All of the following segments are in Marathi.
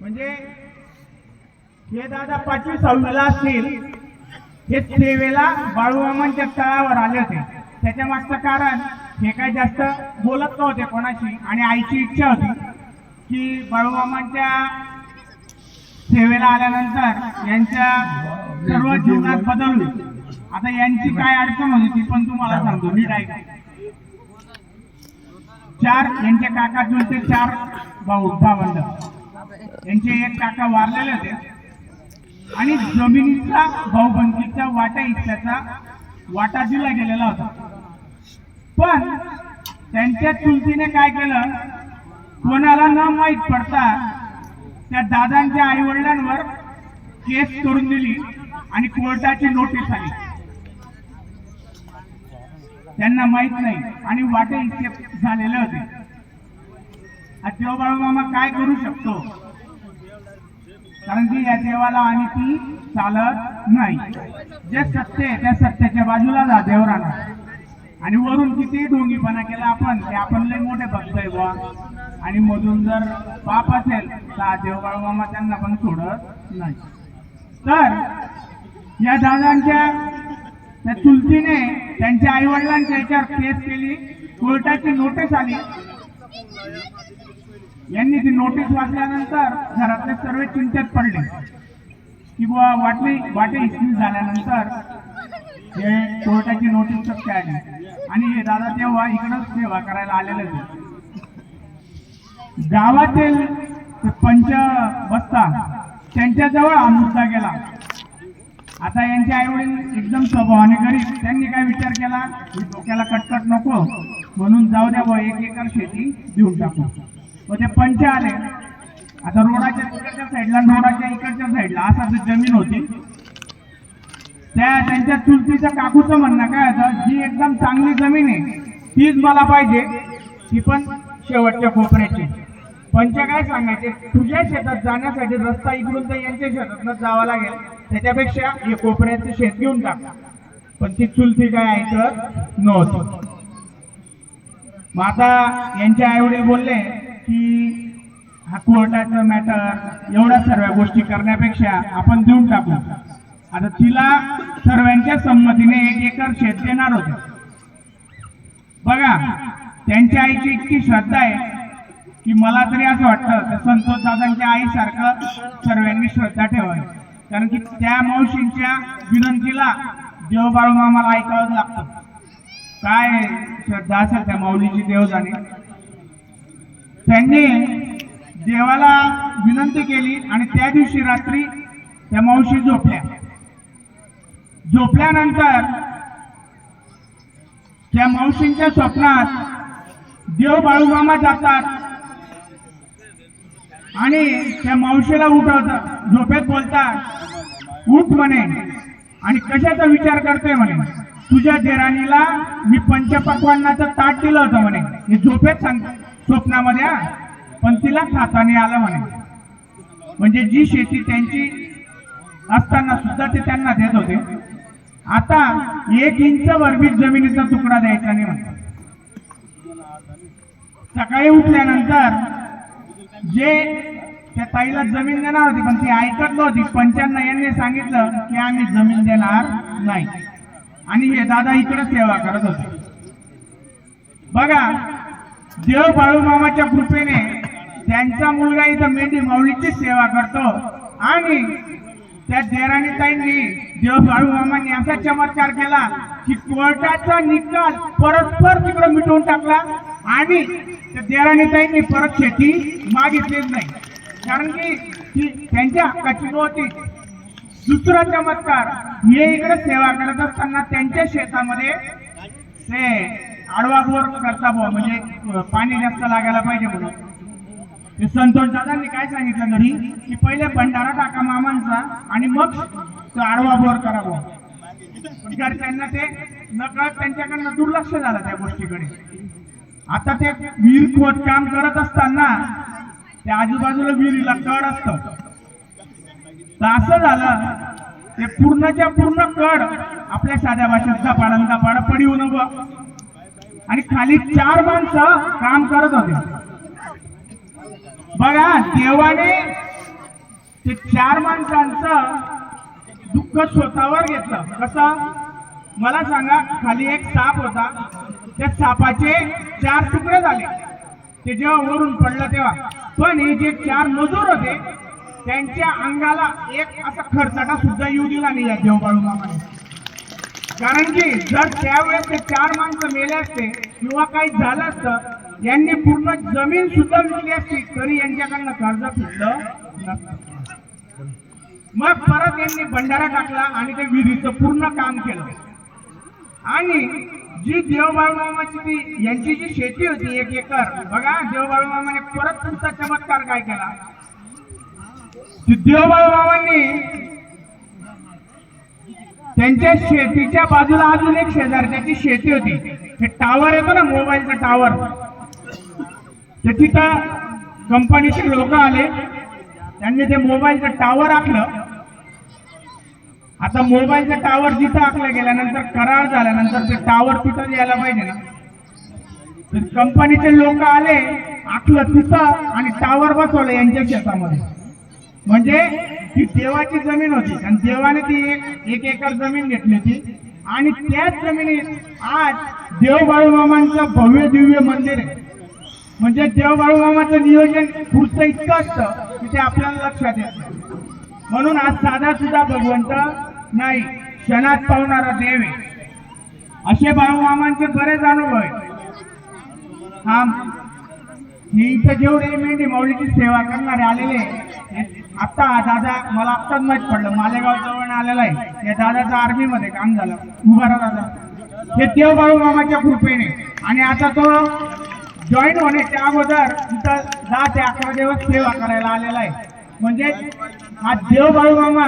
म्हणजे हे दादा पाचवी सहावीला असतील हे सेवेला बाळूमामांच्या तळावर आले होते. त्याच्या मागचं कारण हे काय जास्त बोलत नव्हते कोणाशी आणि आईची इच्छा होती की बाळूमामांच्या सेवेला आल्यानंतर यांच्या सर्व जीवनात बदल. आता यांची काय अडचण होती ती पण तुम्हाला सांगतो मी काय चार यांचे काका चुलते चार भाऊ भावंड यांचे एक काका वारलेले होते. आणि जमिनीचा भाऊबंदीचा वाटा इतक्याचा वाटा दिला गेलेला होता. पण त्यांच्या चुलतीने काय केलं? कोणाला न माहीत पडता त्या दादांच्या आई वडिलांवर केस करून दिली आणि कोर्टाची नोटीस आली. त्यांना माहीत नाही आणि वाटे इतके झालेले होते. आज देवबाळू मामा काय करू शकतो? कारण की या देवाला आणि ती चालत नाही. जे सत्य आहे त्या सत्याच्या बाजूला जा देवराना आणि वरून किती ढोंगीपणा केला आपण ते आपण लय मोठे भक्त आहे बुवा. आणि मधून जर पाप असेल तर देव देवबाळू मामा त्यांना पण सोडत नाही. तर या दादांच्या त्या चुलतीने त्यांच्या आई वडिलांच्या याच्यावर केस केली कोर्टाची नोटीस आली. यांनी ती नोटीस वाचल्यानंतर घरातले सर्व चिंतेत पडले. की बुवा वाटली वाटे हिस्सी झाल्यानंतर हे कोर्टाची नोटीस शक्य आली आणि हे दादा तेव्हा इकडंच सेवा करायला आलेले होते. गावातील पंच बसता त्यांच्याजवळ हा मुद्दा गेला. आता यांचे आई वडील एकदम स्वभावाने गरीब त्यांनी काय विचार केला? की डोक्याला कटकट नको म्हणून जाऊ द्या बुवा एक एकर शेती देऊन टाकू. म्हणजे पंच आले. आता रोडाच्या तिकडच्या साईडला रोडाच्या इकडच्या साईडला असा जमीन होती. त्या त्यांच्या चुलतीच्या काकूचं म्हणणं काय होतं जी एकदम चांगली जमीन आहे तीच मला पाहिजे. ती पण शेवटच्या कोपऱ्याची. पंच काय सांगायचे तुझ्या शेतात जाण्यासाठी रस्ता इकडून तर यांच्या शेतातनं जावा लागेल. त्याच्यापेक्षा हे कोपऱ्याचं शेत घेऊन टाक. पण ती चुलती काय ऐकत नव्हती. मग आता यांच्या आईवडील बोलले की हा कोर्टाचं मॅटर एवढ्या सर्व गोष्टी करण्यापेक्षा आपण देऊन टाकू. आता तिला सर्वांच्या संमतीने एक एकर शेत देणार होते. बघा त्यांच्या आईची इतकी श्रद्धा आहे की मला तरी असं वाटतं त्या संतोष दादांच्या आईसारखं सर्वांनी श्रद्धा ठेवावी. कारण की त्या मावशींच्या विनंतीला देव मामाला आम्हाला ऐकावंच लागतं. काय श्रद्धा असेल त्या माऊलीची देव जाणे त्यांनी देवाला विनंती केली आणि त्या दिवशी रात्री त्या मावशी झोपल्या. झोपल्यानंतर त्या मावशींच्या स्वप्नात देव बाळूमामा जातात आणि त्या मावशीला उठवतात. झोपेत बोलतात उठ म्हणे आणि कशाचा विचार करते म्हणे? तुझ्या देराणीला मी पंचपक्वांनाचं ताट दिलं होतं म्हणे. हे झोपेत सांगतात. स्वप्नामध्ये पण तिला खाताने आलं म्हणे. म्हणजे जी शेती त्यांची असताना सुद्धा ते त्यांना देत होते. आता एक इंच वरबीत जमिनीचा तुकडा द्यायचा नाही म्हणतात सकाळी उठल्यानंतर जे त्या ताईला जमीन देणार होती पण ती ऐकत नव्हती. पंचांना यांनी सांगितलं की आम्ही जमीन देणार नाही. आणि हे दादा इकडे सेवा करत होते. बघा देव बाळूमामाच्या कृपेने त्यांचा मुलगा इथं मेंढी माऊलीची सेवा करतो. आणि त्या देराणी ताईंनी देव बाळूमामांनी असा चमत्कार केला की कोर्टाचा निकाल परस्पर तिकडे मिटवून टाकला आणि त्या देराणी ताईंनी परत शेती मागितलीच नाही. कारण की ती त्यांच्या हक्काची होती. दुसरा चमत्कार हे इकडे सेवा करत असताना त्यांच्या शेतामध्ये ते आडवा करता बुवा म्हणजे पाणी जास्त लागायला पाहिजे म्हणून. संतोष दादांनी काय सांगितलं घरी? की पहिले भंडारा टाका मामांचा आणि मग तो आडवा बोर करा बुवा. पण घरच्यांना ते नकळत त्यांच्याकडनं दुर्लक्ष झालं त्या गोष्टीकडे. आता ते विहीर खोद काम करत असताना त्या आजूबाजूला विहिरीला कड असत. तर असं झालं ते पूर्णच्या पूर्ण कड आपल्या साध्या भाषेत पाडा पाडा पडी बघ आणि खाली चार माणसं काम करत होते. बघा देवाने ते चार माणसांचं दुःख स्वतःवर घेतलं. कसं? मला सांगा खाली एक साप होता. त्या सापाचे चार तुकडे झाले. ते जेव्हा वरून पडलं तेव्हा. पण हे जे चार मजूर होते त्यांच्या अंगाला एक असा खर्चाटा सुद्धा येऊ दिला नाही या देवबाळू मामाने कारण की जर त्यावेळेस ते चार माणसं मेले असते किंवा काही झालं असतं यांनी पूर्ण जमीन सुद्धा विकली असती तरी यांच्याकडनं कर्ज फिरलं नसतं. मग परत यांनी भंडारा टाकला आणि ते विहिरीचं पूर्ण काम केलं. आणि जी देवबाळू मामाची ती यांची जी शेती होती एक एकर बघा देवबाळू मामाने परत पुढचा चमत्कार काय केला? देवबाळू मामांनी त्यांच्या शेतीच्या बाजूला अजून एक शेजारच्याची शेती होती. हे टावर येतो ना मोबाईलचा टावर ते तिथं कंपनीचे लोक आले. त्यांनी ते मोबाईलचं टावर आखलं. आता मोबाईलचं टावर जिथं आखलं गेल्यानंतर करार झाल्यानंतर ते टावर तिथं यायला पाहिजे ना. तर कंपनीचे लोक आले आखलं तिथं आणि टावर बसवलं यांच्या शेतामध्ये. म्हणजे ती देवाची जमीन होती. आणि देवाने ती एक एक एकर जमीन घेतली होती. आणि त्याच जमिनीत आज देवबाळूमामांचं भव्य दिव्य मंदिर आहे. म्हणजे देवबाळूमामाचं नियोजन पुढचं इतकं असतं की ते आपल्याला लक्षात येत म्हणून आज साधा सुद्धा भगवंत नाही क्षणात पावणारा देव आहे. असे बाळूमामांचे बरेच अनुभव आहेत. हा मी इथं जेवढे मेंढी माऊलीची सेवा करणारे आलेले आत्ता आता हा दादा मला आत्ताच माहीत पडलं. मालेगाव जवळ आलेला आहे. या दादाचं आर्मीमध्ये काम झालं. उभा दादा. हे देवबाळू मामाच्या कृपेने. आणि आता तो जॉईन होण्याच्या अगोदर इथं दहा ते अकरा दिवस सेवा करायला आलेला आहे. म्हणजे हा देवबाळू मामा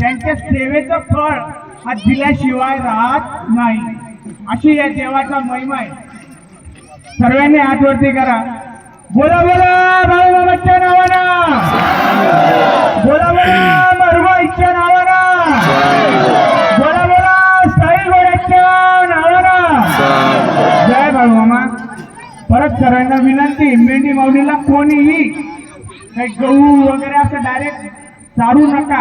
त्यांच्या सेवेचं फळ हा दिल्याशिवाय राहत नाही. अशी या देवाचा महिमा आहे. सर्वांनी हात करा. बोला बोला भाऊ मामाच्या नावानं. बोला बोला मरवाईच्या नावानं. बोला बोला साई गोड्याच्या नावानं. जय बाळू परत सरांना विनंती मेंढी माऊलीला कोणीही काही गहू वगैरे असं डायरेक्ट चारू नका.